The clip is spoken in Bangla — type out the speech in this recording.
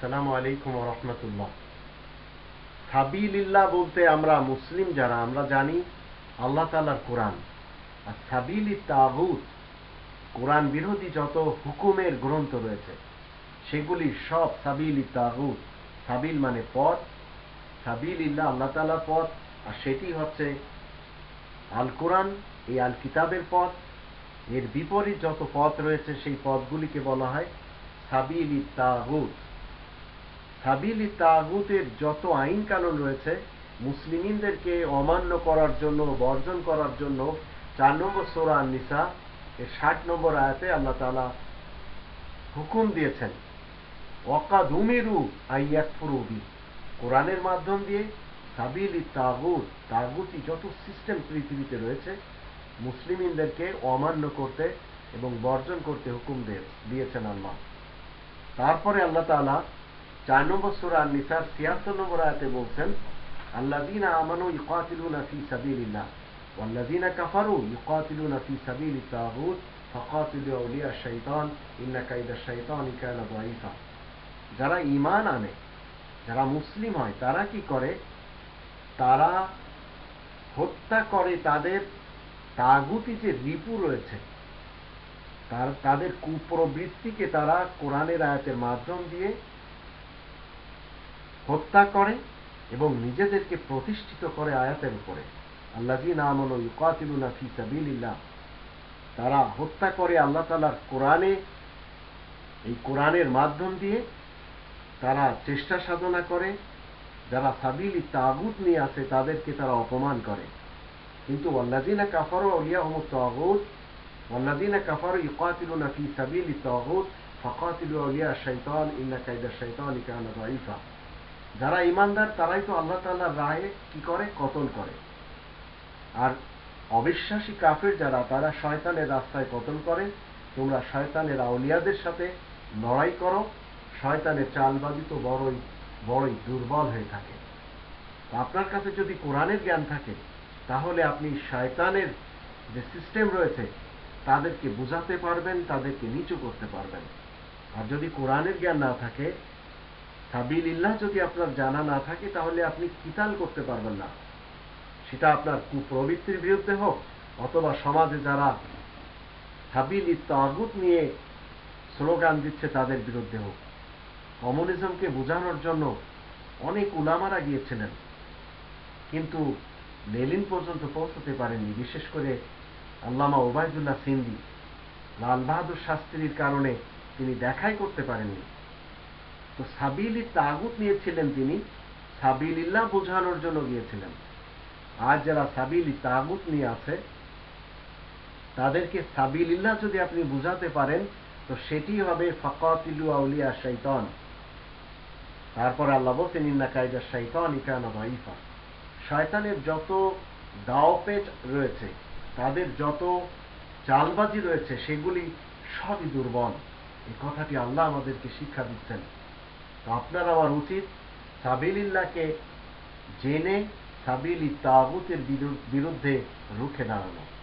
সালামু আলাইকুম রাহমাতুল্লাহ। সাবিলিল্লাহ বলতে আমরা মুসলিম যারা, আমরা জানি আল্লাহ তাআলার কোরআন। আর সাবিলি তাগুত, কোরআন বিরোধী যত হুকুমের গ্রন্থ রয়েছে, সেগুলি সব সাবিলি তাগুত। সাবিল মানে পথ, সাবিলিল্লাহ আল্লাহ তাআলার পথ, আর সেটি হচ্ছে আল কোরআন এই আল কিতাবের পথ এর বিপরীত যত পথ রয়েছে, সেই পথগুলিকে বলা হয় সাবিলি তাগুত। সাবিলি তাগুতের যত আইন কানুন রয়েছে, মুসলিমিনদেরকে অমান্য করার জন্য, বর্জন করার জন্য চার নম্বর সোরা নিসা এর ষাট নম্বর আয়াতে আল্লাহ তালা হুকুম দিয়েছেন ওয়াকাদুমিরু আইয়াকফুরুবি কোরআনের মাধ্যম দিয়ে সাবিলি তাগুত তাগুতি যত সিস্টেম পৃথিবীতে রয়েছে মুসলিমিনদেরকে অমান্য করতে এবং বর্জন করতে হুকুম দিয়েছেন আল্লাহ। তারপরে আল্লাহ তালা চার নম্বর সুরা নিসার ছিয়াত্তর নম্বর আয়াতে বলছেন যারা ঈমান আনে, যারা মুসলিম হয়, তারা কি করে? তারা হত্যা করে তাদের তাগুতি যে রিপু রয়েছে, তার, তাদের কুপ্রবৃত্তিকে তারা কোরআনের আয়াতের মাধ্যম দিয়ে হত্যা করে এবং নিজেদেরকে প্রতিষ্ঠিত করে আয়াতের উপরে। আল্লাহিন তারা হত্যা করে আল্লাহ তালার কোরআনে, এই কোরআনের মাধ্যম দিয়ে তারা চেষ্টা সাধনা করে। যারা সাবিলি তাগুত নিয়ে আসে তাদেরকে তারা অপমান করে। কিন্তু ওয়াল্লাদিনা কাফারু আউলিয়াহুম তাগুত ওয়াল্লাদিনা কাফারু ইউকাতিলুনা ফি সাবিলি তাগুত ফাকাতিলু আউলিয়া শাইতান ইন্না কাইদা শাইতানি কানা দাঈফা যারা ইমানদার, তারাই তো আল্লাহ তাআলার রাহে কি করে? কতল করে। আর অবিশ্বাসী কাফের যারা, তারা শয়তানের রাস্তায় কতল করে। তোমরা শয়তানের আউলিয়াদের সাথে লড়াই করো। শয়তানের চালবাজি তো বড়ই বড়ই দুর্বল হয়ে থাকে। আপনার কাছে যদি কোরআনের জ্ঞান থাকে তাহলে আপনি শয়তানের যে সিস্টেম রয়েছে, তাদেরকে বুঝাতে পারবেন, তাদেরকে নিচু করতে পারবেন। আর যদি কোরআনের জ্ঞান না থাকে সাবিল ইল্লাহ যদি আপনার জানা না থাকে, তাহলে আপনি কিতাল করতে পারবেন না। সেটা আপনার কুপ্রবৃত্তির বিরুদ্ধে হোক, অথবা সমাজে যারা সাবিল তাগুত নিয়ে স্লোগান দিচ্ছে, তাদের বিরুদ্ধে হোক। কমিউনিজমকে বোঝানোর জন্য অনেক উলামারা গিয়েছিলেন। কিন্তু লেলিন পর্যন্ত পৌঁছতে পারেননি। বিশেষ করে আল্লামা ওবায়দুল্লাহ সিন্দি। লাল বাহাদুর শাস্ত্রীর কারণে তিনি দেখাই করতে পারেননি। তো সাবিলি তাগুত নিয়েছিলেন তিনি। সাবিলিল্লাহ বোঝানোর জন্য গিয়েছিলেন। আজ যারা সাবিলি তাগুত নিয়ে আছে, তাদেরকে সাবিলিল্লাহ যদি আপনি বুঝাতে পারেন, তো সেটি হবে ফকাতিলু আউলিয়া শৈতান তারপর আল্লাহ বলছেন, ইন্না কায়দা শৈতান ইকানা ভাইফা শয়তানের যত দাওপেচ রয়েছে, তাদের যত চালবাজি রয়েছে, সেগুলি সবই দুর্বল। এই কথাটি আল্লাহ আমাদেরকে শিক্ষা দিচ্ছেন। তো আপনার আমার উচিত সাবিলিল্লাহকে জেনে সাবিলি তাগুতের বিরুদ্ধে রুখে দাঁড়ানো।